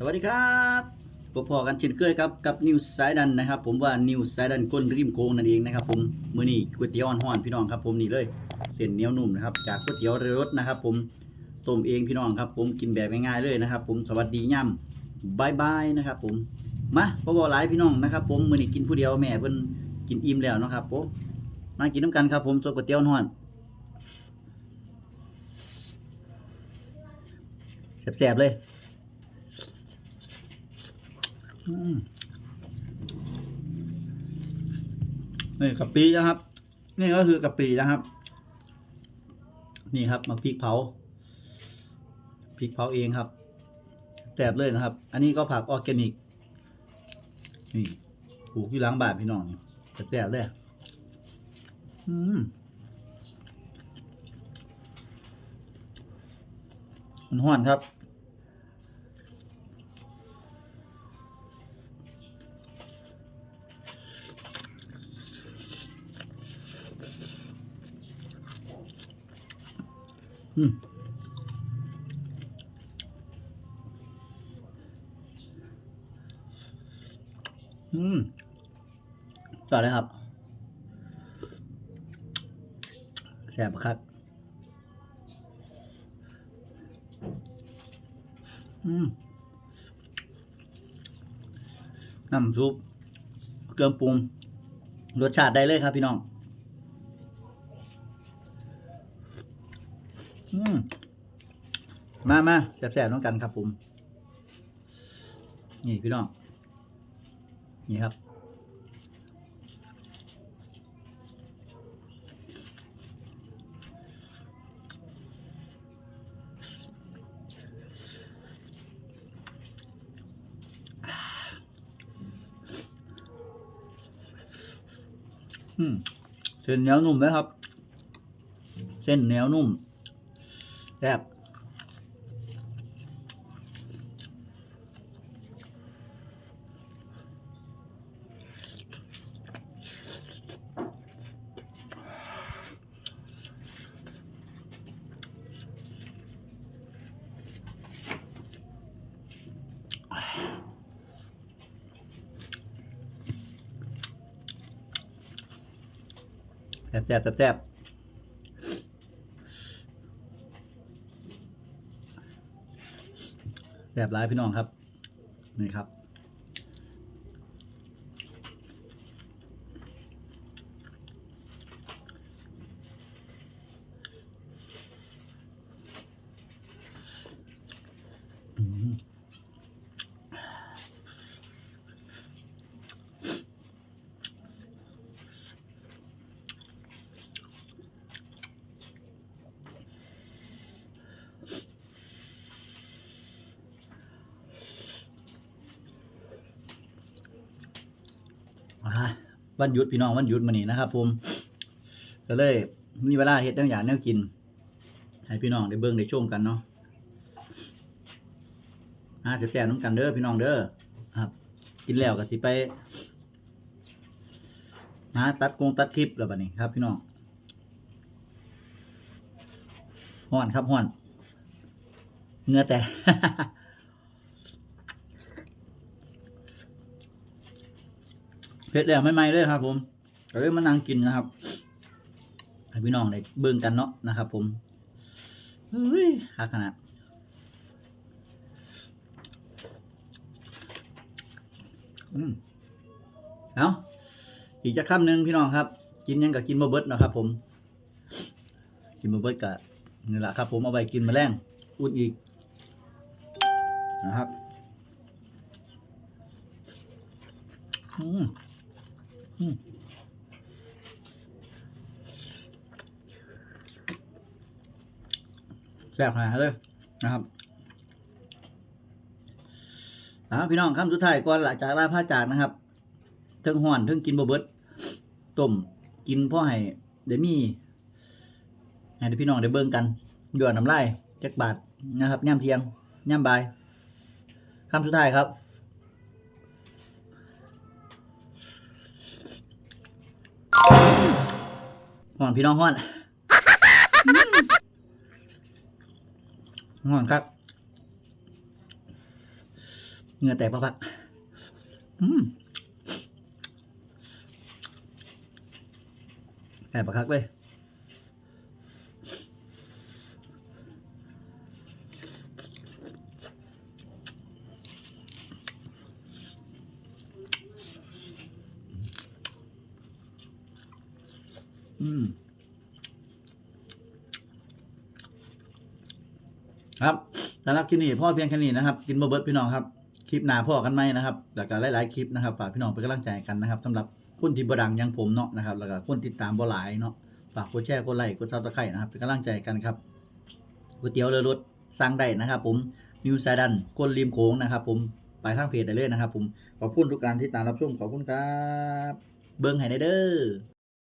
สวัสดีครับพบพอกันเช่นเคยครับกับนิวสายดันนะครับ ผมว่านิวสายดันก้นริมโค้งนั่นเองนะครับ ผมมื้อนี้ก๋วยเตี๋ยวอ่อนๆพี่น้องครับ ผมนี่เลยเส้นเหนียวนุ่มนะครับจากก๋วยเตี๋ยวเรือรสนะครับ ผมต้มเองพี่น้องครับ ผมกินแบบง่ายๆเลยนะครับ ผมสวัสดีย่ำบายบายนะครับ ผมมาพอบอกหลายพี่น้องนะครับ ผมมื้อนี้กินผู้เดียวแม่เพิ่นกินอิ่มแล้วนะครับ ผมมากินน้ำกันครับ ผมส่วก๋วยเตี๋ยวอ่อนแซ่บๆเลย นี่กะปินะครับ นี่ก็คือกะปินะครับ นี่ครับมาพริกเผาพริกเผาเองครับแสบเลยนะครับ อันนี้ก็ผักออร์แกนิก นี่ปลูกที่ล้างบานพี่น้องแต่แสบเลยอืมมันห้อนครับ อืมอืมต่อเลยครับแซ่บครับ อืมน้ำซุปเครื่อปรุงรสชาติได้เลยครับพี่น้อง อืมมามาแซ่บๆน้องกันครับผม นี่พี่น้อง นี่ครับ อืม เส้นเหนียวนุ่มไหมครับ เส้นเหนียวนุ่ม แซ่บแซ่บแซ่บแซ่บ แบบร้ายพี่น้องครับ นี่ครับ วันหยุดพี่น้องวันหยุดมานี่นะครับ ผมก็เลยมีเวลาเฮ็ดตั้งอย่างแนวกิน ให้พี่น้องได้เบิ่งได้ชมกันเนาะอ่าแซ่น้ำกันเด้อพี่น้องเด้อครับ กินแล้วก็สิไปหาตัดกงตัดคลิปแล้วบัดนี้ครับพี่น้องห้อนครับห้อนเงือแต่ เผ็ดแล้วไม่ไหม้เลยครับ ผมก็เลยมานั่งกินนะครับให้พี่น้องได้เบิ่งกันเนาะนะครับ ผมเฮ้ยฮักขนาดอืมเอาอีกจะคำหนึ่งพี่น้องครับ กินยังกับกินมาเบิดนะครับ ผม กินมาเบิดกับนี่แหละครับ ผมเอาไปกินมาแรงอุดอีกนะครับ อืม แซ่บหาเลยนะครับอาพี่น้องคำสุดท้ายก่อนหลังจากลาผ้าจากนะครับเทิงห่อนเทิงกินบะเบิดต้มกินพ่อให้เดยวมีให้พี่น้องได้เบิ่งกันหยอดน้ำลายจักบาทนะครับย่ำเทียงย่ำบายคำสุดท้ายครับ ห่อนพี่น้องห่อนห่อนครับเหงื่อแตกพักๆอืมแอบพักเลย อืม ครับสำหรับคลิปนี้พ่อเพียงแค่นี้นะครับ กินบะเบิดพี่น้องครับ คลิปหน้าพ่อกันไหมนะครับ แล้วก็หลาย ๆ คลิปนะครับ ฝากพี่น้องเป็นกำลังใจกันนะครับสำหรับคนที่บดังยังผมเนาะนะครับ แล้วก็คนติดตามบ่หลายเนาะ ฝากกดแชร์กดไลค์กดซับสไครต์นะครับ เป็นกำลังใจกันครับก๋วยเตี๋ยวเรือรถสั่งได้นะครับ ผมนิวไซดันคนริมโขงนะครับ ผมไปทางเพจได้เลยนะครับ ผมขอบคุณทุกการที่ตามรับชมขอบคุณครับ เบิ้งให้ได้เด้อ